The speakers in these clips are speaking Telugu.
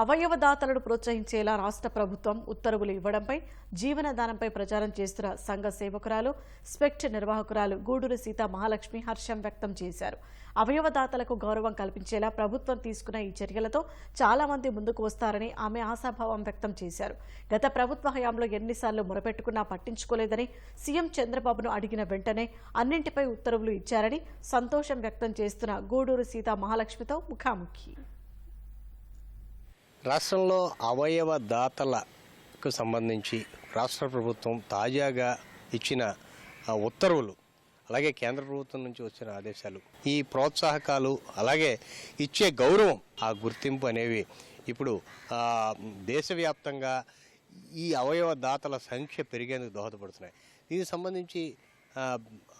అవయవదాతలను ప్రోత్సహించేలా రాష్ట్ర ప్రభుత్వం ఉత్తర్వులు ఇవ్వడంపై జీవనదానంపై ప్రచారం చేస్తున్న సంఘ సేవకురాలు స్పెక్ట్ నిర్వాహకురాలు గూడూరు సీత మహాలక్ష్మి హర్షం వ్యక్తం చేశారు. అవయవదాతలకు గౌరవం కల్పించేలా ప్రభుత్వం తీసుకున్న ఈ చర్యలతో చాలా మంది ముందుకు వస్తారని ఆమె ఆశాభావం వ్యక్తం చేశారు. గత ప్రభుత్వ హయాంలో ఎన్నిసార్లు మొరపెట్టుకున్నా పట్టించుకోలేదని సీఎం చంద్రబాబును అడిగిన వెంటనే అన్నింటిపై ఉత్తర్వులు ఇచ్చారని సంతోషం వ్యక్తం చేస్తున్న గూడూరు సీత మహాలక్ష్మితో ముఖాముఖి. రాష్ట్రంలో అవయవ దాతలకు సంబంధించి రాష్ట్ర ప్రభుత్వం తాజాగా ఇచ్చిన ఉత్తర్వులు అలాగే కేంద్ర ప్రభుత్వం నుంచి వచ్చిన ఆదేశాలు ఈ ప్రోత్సాహకాలు అలాగే ఇచ్చే గౌరవం ఆ గుర్తింపు అనేవి ఇప్పుడు దేశవ్యాప్తంగా ఈ అవయవ దాతల సంఖ్య పెరిగేందుకు దోహదపడుతున్నాయి. దీనికి సంబంధించి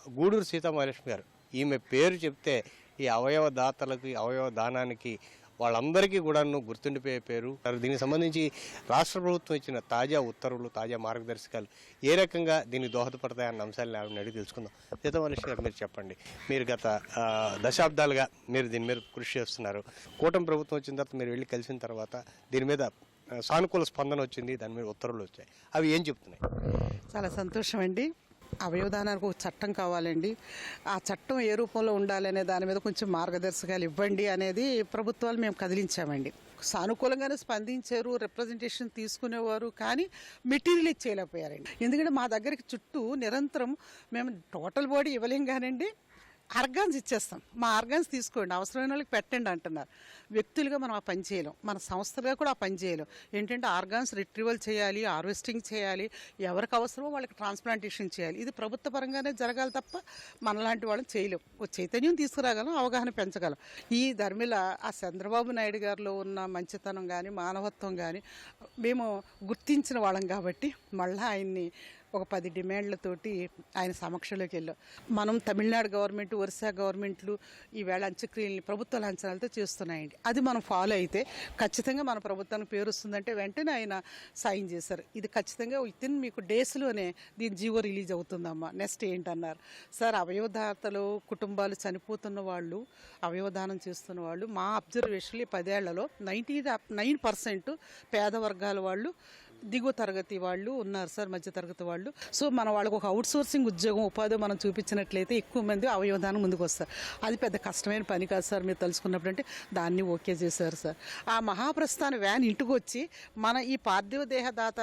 గూడూరు సీతామహాలక్ష్మి గారు ఈమె పేరు చెప్తే ఈ అవయవ దాతలకి అవయవ దానానికి వాళ్ళందరికీ కూడాను గుర్తుండిపోయే పేరు. దీనికి సంబంధించి రాష్ట్ర ప్రభుత్వం ఇచ్చిన తాజా ఉత్తర్వులు తాజా మార్గదర్శకాలు ఏ రకంగా దీనికి దోహదపడతాయన్న అంశాలను ఆవిడని అడిగి తెలుసుకుందాం. సీతామహాలక్ష్మి గారు మీరు చెప్పండి. మీరు గత దశాబ్దాలుగా మీరు దీని మీద కృషి చేస్తున్నారు. కూటమి ప్రభుత్వం వచ్చిన తర్వాత మీరు వెళ్ళి కలిసిన తర్వాత దీని మీద సానుకూల స్పందన వచ్చింది దాని మీద ఉత్తర్వులు వచ్చాయి. అవి ఏం చెప్తున్నాయి? చాలా సంతోషం అండి అవయవదానానికి ఒక చట్టం కావాలండి. ఆ చట్టం ఏ రూపంలో ఉండాలనే దాని మీద కొంచెం మార్గదర్శకాలు ఇవ్వండి అనేది ప్రభుత్వాలు మేము కదిలించామండి. సానుకూలంగానే స్పందించారు రిప్రజెంటేషన్ తీసుకునేవారు కానీ మెటీరియల్ ఇచ్చేయలేకపోయారండి. ఎందుకంటే మా దగ్గరికి చుట్టూ నిరంతరం మేము టోటల్ బాడీ ఇవ్వలేం కానండి. ఆర్గాన్స్ ఇచ్చేస్తాం. మా ఆర్గాన్స్ తీసుకోండి అవసరమైన వాళ్ళకి పెట్టండి అంటున్నారు. వ్యక్తులుగా మనం ఆ పని చేయలేం. మన సంస్థగా కూడా ఆ పని చేయలేం. ఏంటంటే ఆర్గాన్స్ రిట్రీవల్ చేయాలి హార్వెస్టింగ్ చేయాలి ఎవరికి అవసరమో వాళ్ళకి ట్రాన్స్ప్లాంటేషన్ చేయాలి. ఇది ప్రభుత్వ పరంగానే జరగాలి తప్ప మనలాంటి వాళ్ళని చేయలేం. ఒక చైతన్యం తీసుకురాగలం అవగాహన పెంచగలం. ఈ ధర్మిల ఆ చంద్రబాబు నాయుడు గారిలో ఉన్న మంచితనం కానీ మానవత్వం కానీ మేము గుర్తించిన వాళ్ళం కాబట్టి మళ్ళీ ఆయన్ని ఒక పది డిమాండ్లతోటి ఆయన సమక్షంలోకి వెళ్ళాం. మనం తమిళనాడు గవర్నమెంట్ ఒరిస్సా గవర్నమెంట్లు ఈవేళ అంత్యక్రియల్ని ప్రభుత్వ లాంఛనాలతో చేస్తున్నాయండి. అది మనం ఫాలో అయితే ఖచ్చితంగా మన ప్రభుత్వానికి పేరు వస్తుందంటే వెంటనే ఆయన సైన్ చేశారు. ఇది ఖచ్చితంగా విత్ ఇన్ మీకు డేస్లోనే దీని జీవో రిలీజ్ అవుతుందమ్మా. నెక్స్ట్ ఏంటన్నారు? సార్ అవయవదాతలు కుటుంబాలు చనిపోతున్న వాళ్ళు అవయవదానం చేస్తున్న వాళ్ళు మా అబ్జర్వేషన్లు ఈ పదేళ్ళలో నైంటీ నైన్ పర్సెంట్ పేద వర్గాల వాళ్ళు దిగువ తరగతి వాళ్ళు ఉన్నారు సార్ మధ్య తరగతి వాళ్ళు. సో మన వాళ్ళకి ఒక అవుట్ సోర్సింగ్ ఉద్యోగం ఉపాధి మనం చూపించినట్లయితే ఎక్కువ మంది అవయవదానం ముందుకు వస్తారు. అది పెద్ద కష్టమైన పని కాదు సార్ మీరు తెలుసుకున్నప్పుడు అంటే దాన్ని ఓకే చేశారు సార్. ఆ మహాప్రస్థాన వ్యాన్ ఇంటికి వచ్చి మన ఈ పార్థివ దేహదాత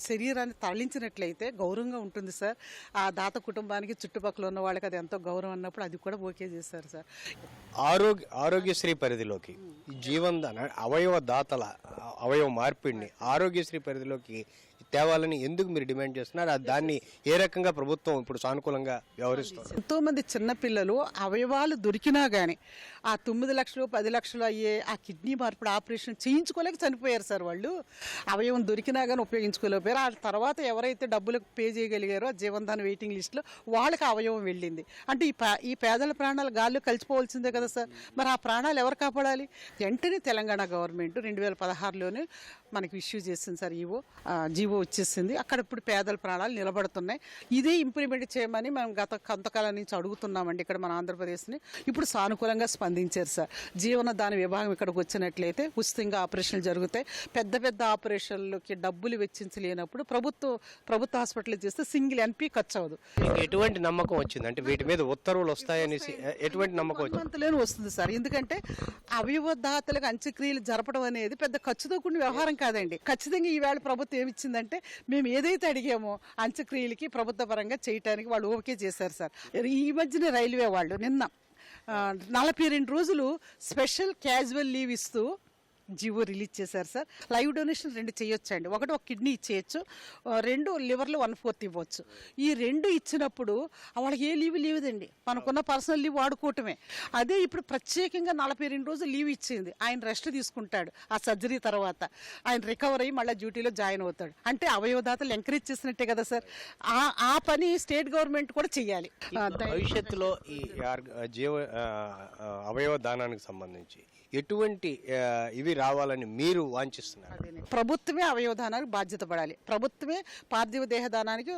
శరీరాన్ని తరలించినట్లయితే గౌరవంగా ఉంటుంది సార్. ఆ దాత కుటుంబానికి చుట్టుపక్కల ఉన్న వాళ్ళకి అది ఎంతో గౌరవం అన్నప్పుడు అది కూడా ఓకే చేశారు సార్. ఆరోగ్య ఆరోగ్యశ్రీ పరిధిలోకి జీవన జీవన్ అవయవ దాతల అవయవ మార్పిడిని ఆరోగ్యశ్రీ పరిధిలోకి తేవాలని ఎందుకు మీరు డిమాండ్ చేస్తున్నారు? ఆ దాన్ని ఏ రకంగా ప్రభుత్వం ఇప్పుడు సానుకూలంగా వ్యవహరిస్తుంది? ఎంతో మంది చిన్నపిల్లలు అవయవాలు దొరికినా కానీ ఆ తొమ్మిది లక్షలు పది లక్షలు అయ్యే ఆ కిడ్నీ మార్పిడి ఆపరేషన్ చేయించుకోలేక చనిపోయారు సార్ వాళ్ళు. అవయవం దొరికినా కానీ ఉపయోగించుకోలేకపోయారు. ఆ తర్వాత ఎవరైతే డబ్బులకు పే చేయగలిగారో ఆ జీవనదాన వెయిటింగ్ లిస్ట్లో వాళ్ళకి అవయవం వెళ్ళింది. అంటే ఈ పే- ఈ పేదల ప్రాణాలు గాల్లో కలిసిపోవాల్సిందే కదా సార్. మరి ఆ ప్రాణాలు ఎవరు కాపాడాలి? వెంటనే తెలంగాణ గవర్నమెంట్ రెండు వేల పదహారులోనే మనకి ఇష్యూ చేసింది సార్ ఈవో జీవో వచ్చేసింది. అక్కడ ఇప్పుడు పేదల ప్రాణాలు నిలబడుతున్నాయి. ఇదే ఇంప్లిమెంట్ చేయమని మనం గత కొంతకాలం నుంచి అడుగుతున్నామండి ఇక్కడ మన ఆంధ్రప్రదేశ్ని. ఇప్పుడు సానుకూలంగా స్పందించారు సార్. జీవన దాని విభాగం ఇక్కడికి వచ్చినట్లయితే ఉచితంగా ఆపరేషన్లు జరుగుతాయి. పెద్ద పెద్ద ఆపరేషన్లకి డబ్బులు వెచ్చించలేనప్పుడు ప్రభుత్వ ప్రభుత్వ హాస్పిటల్ చేస్తే సింగిల్ ఎన్పి ఖర్చు అవ్వదు. ఎటువంటి నమ్మకం వచ్చింది? అంటే వీటి మీద ఉత్తర్వులు వస్తాయనేసి ఎటువంటి నమ్మకం వచ్చింది? వస్తుంది సార్. ఎందుకంటే అవయవదాతలకు అంత్యక్రియలు జరపడం అనేది పెద్ద ఖర్చుతో కూడిన వ్యవహారం కాదండి. ఖచ్చితంగా ఈవేళ ప్రభుత్వం ఏమిచ్చిందంటే మేము ఏదైతే అడిగామో అంత్యక్రియలకి ప్రభుత్వ పరంగా చేయటానికి వాళ్ళు ఓకే చేశారు సార్. ఈ మధ్యన రైల్వే వాళ్ళు నిన్న నలభై రెండు రోజులు స్పెషల్ క్యాజువల్ లీవ్ ఇస్తూ జీవో రిలీజ్ చేశారు సార్. లైవ్ డొనేషన్ రెండు చేయొచ్చండి. ఒకటి ఒక కిడ్నీ ఇచ్చేయచ్చు. రెండు లివర్లో వన్ ఫోర్త్ ఇవ్వచ్చు. ఈ రెండు ఇచ్చినప్పుడు వాళ్ళకి ఏ లీవ్ లేదండి. మనకున్న పర్సనల్ లీవ్ వాడుకోవటమే. అదే ఇప్పుడు ప్రత్యేకంగా నలభై రెండు రోజులు లీవ్ ఇచ్చింది. ఆయన రెస్ట్ తీసుకుంటాడు ఆ సర్జరీ తర్వాత. ఆయన రికవర్ అయ్యి మళ్ళీ డ్యూటీలో జాయిన్ అవుతాడు. అంటే అవయవదాతలు ఎంకరేజ్ చేసినట్టే కదా సార్. ఆ ఆ పని స్టేట్ గవర్నమెంట్ కూడా దయ- భవిష్యత్తులో ఈ జీవ అవయవ దానానికి సంబంధించి ఎటువంటి ఇవి రావాలని మీరు వాంఛిస్తున్నారు? ప్రభుత్వమే అవయవదానానికి బాధ్యత పడాలి. ప్రభుత్వమే పార్థివ దేహదానానికి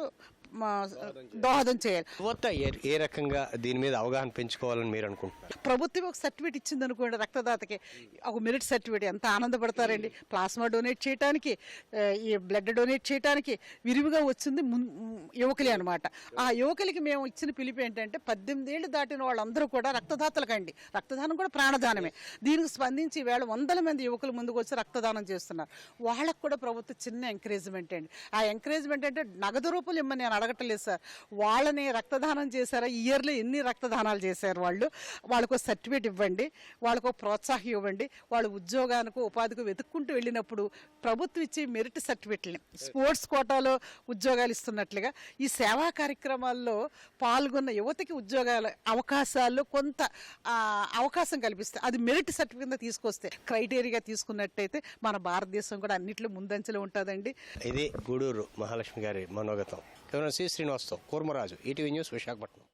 దోహదం చేయాలి. యువత ఏ ఏ రకంగా దీని మీద అవగాహన పెంచుకోవాలని మీరు అనుకుంటున్నారు? ప్రభుత్వం ఒక సర్టిఫికేట్ ఇచ్చింది అనుకోండి రక్తదాతకి. ఒక మెరిట్ సర్టిఫికేట్ ఎంత ఆనందపడతారండి. ప్లాస్మా డొనేట్ చేయడానికి ఈ బ్లడ్ డొనేట్ చేయడానికి విరివిగా వచ్చింది మున్- యువకులే అనమాట ఆ యువకులకి మేము ఇచ్చిన పిలుపు ఏంటంటే పద్దెనిమిది ఏళ్ళు దాటిన వాళ్ళందరూ కూడా రక్తదాతలకండి. రక్తదానం కూడా ప్రాణదానమే. దీనికి స్పందించి వేళ వందల మంది యువకులు ముందుకు వచ్చి రక్తదానం చేస్తున్నారు. వాళ్ళకు కూడా ప్రభుత్వం చిన్న ఎంకరేజ్మెంట్ అండి. ఆ ఎంకరేజ్మెంట్ అంటే నగదు రూపాయలు ఇమ్మని నేను అడగట్లేదు సార్. వాళ్ళని రక్తదానం చేశారా? ఇయర్లో ఎన్ని రక్తదానాలు చేశారు వాళ్ళు? వాళ్ళకు సర్టిఫికేట్ ఇవ్వండి వాళ్ళకు ప్రోత్సాహం ఇవ్వండి. వాళ్ళు ఉద్యోగానికి ఉపాధికి వెతుక్కుంటూ వెళ్ళినప్పుడు ప్రభుత్వం ఇచ్చే మెరిట్ సర్టిఫికెట్ని స్పోర్ట్స్ కోటాలో ఉద్యోగాలు ఇస్తున్నట్లుగా ఈ సేవా కార్యక్రమాల్లో పాల్గొన్న యువతకి ఉద్యోగాల అవకాశాల్లో కొంత అవకాశం కల్పిస్తే అది మెరిట్ సర్టిఫికెట్ కింద తీసుకొస్తే క్రైటీరియా తీసుకున్నట్టయితే మన భారతదేశం కూడా అన్నింటిలో ముందంచెలో ఉంటుందండి. ఇది గూడూరు మహాలక్ష్మి గారి మనోగతం. కేవలం సి శ్రీనివాస్తో కూర్మరాజు ఈటీవీ న్యూస్ విశాఖపట్నం.